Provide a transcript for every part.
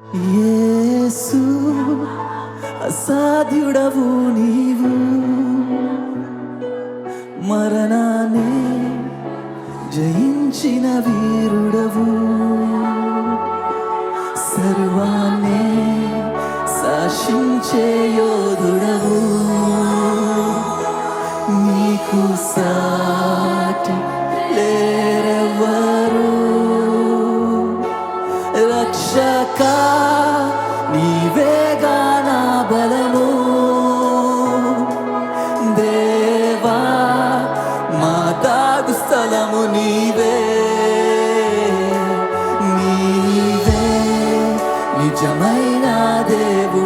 యేసు అసాధ్యుడవు నీవు. మరణాన్ని జయించిన వీరుడవు. సర్వాన్ని శాసించే యోధుడవు. నీకు సాటి లేరెవ్వరు. రక్షకా నిజమైన దేవుడు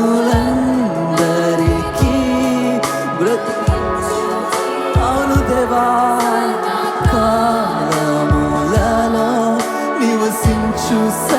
te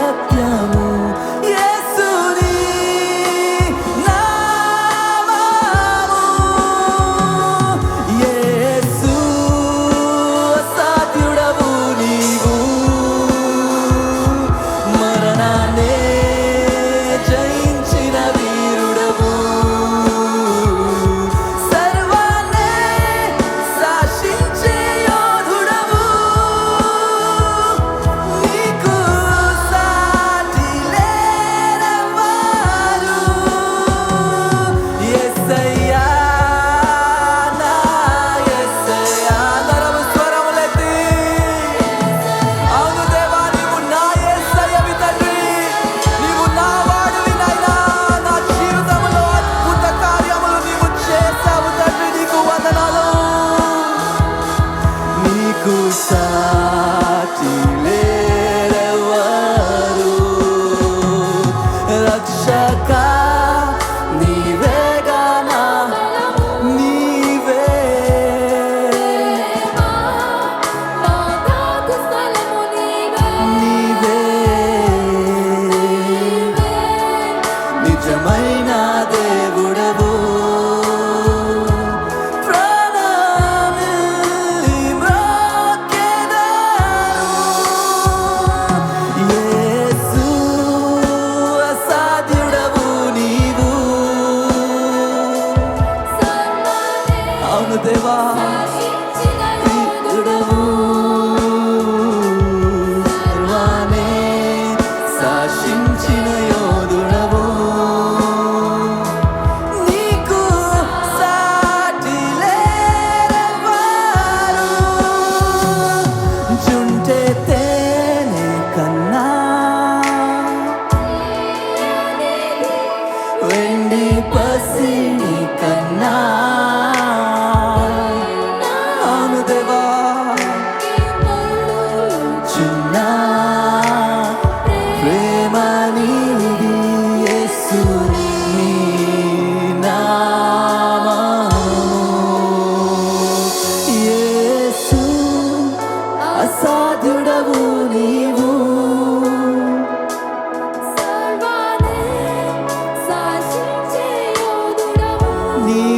дива.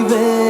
baby.